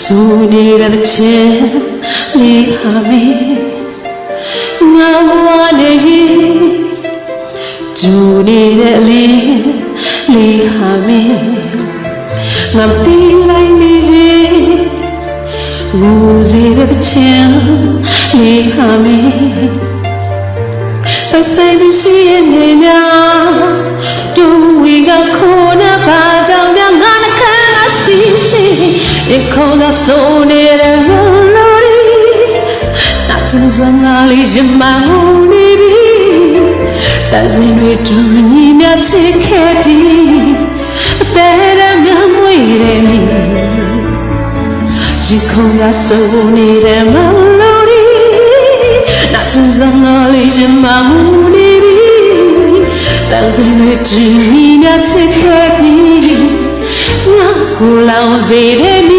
စူနေတဲ့ချင်းလေးဟာမေငါဘဝနေကြီးကျူနေတဲ့လေးလေးဟာမေငါတီးလိုက်မိကြီးငူစီတဲ့ချင်းလေးဟာမေအစိမ်းရှိရဲ့နေများတူဝီကခိုးနေ ခေါ်သောဆိုနေတဲ့မလို့ဒီနာကျန်စငါလေးရမငုံနေပြီတန်စင်တွေတူညီမြချစ်ခဲ့ဒီအသေးရမြမွေတဲ့မိဒီခေါ်သောဆိုနေတဲ့မလို့ဒီနာကျန်စငါလေးရမငုံနေပြီတန်စင်တွေတူညီမြချစ်ခဲ့ဒီငါ ကိုလောင်စေတဲ့မိ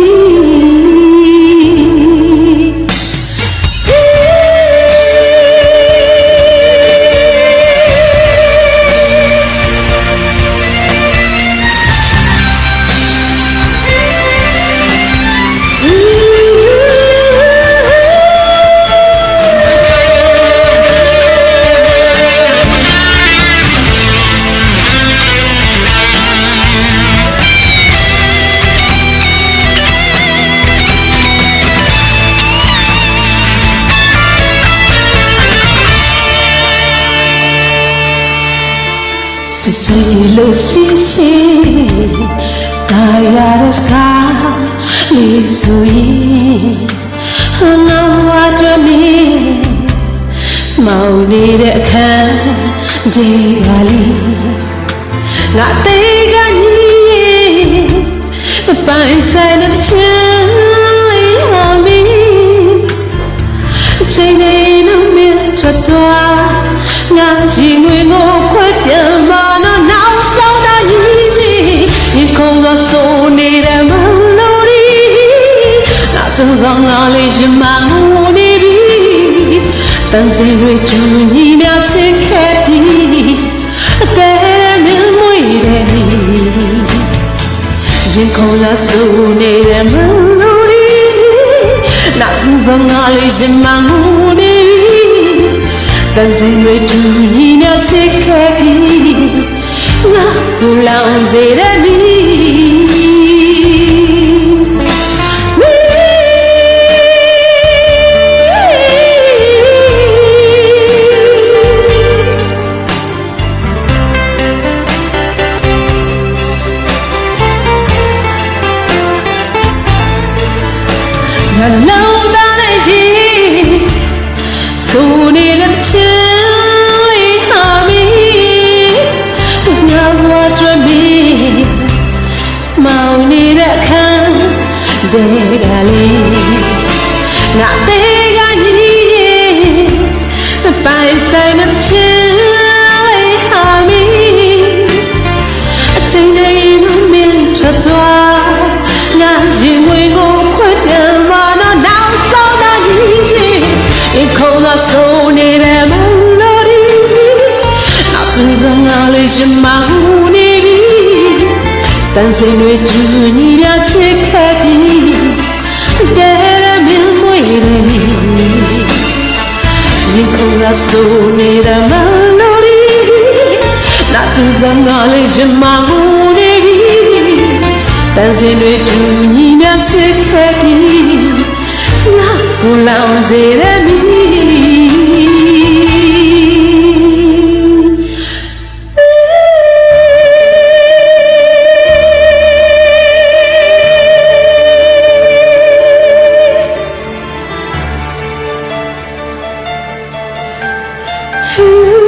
စစ်စစ်ရလို့စီစီတာရတဲ့စကားလေးဆိုရင်ငါဝါကြမီမောင်နေတဲ့အခန်းဒီကလေးငါတေးကညီမပိုင်ဆိုင်တဲ့ချင် ဆောင်ငါလေးရှင်မငိုနေပြီတန်စင်တွေချူညီများချစ်ခဲ့ပြီအသေးမြင်မွေတဲ့ရင်ခုံးလာဆိုနေတဲ့မလို့ဒီနာကျင်ဆောင်ငါလေးရှင်မငိုနေပြီတန်စင်တွေတူညီများချစ်ခဲ့ပြီးငါဘူလောင်စေတဲ့ လုံးသားနဲ့ရှိဆိုနေတဲ့ချင်လေးဟာမီငါဘဝကြွမီမောင်နေတဲ့အခန်းတဲကလေးငါသေး တန်စင်တွေတူညီပြချစ်ခဲ့ပြီးတဲရမြင်မွေတယ်ရင်ခုန်ကဆိုနေတဲ့မလို့ဒီနောက်ကျစငါလေးရှင်မဟူနေပြီတန်စင်တွေတူညီမြချစ်ခဲ့ပြီးငါကိုလောင်စေတဲ့ Ooh.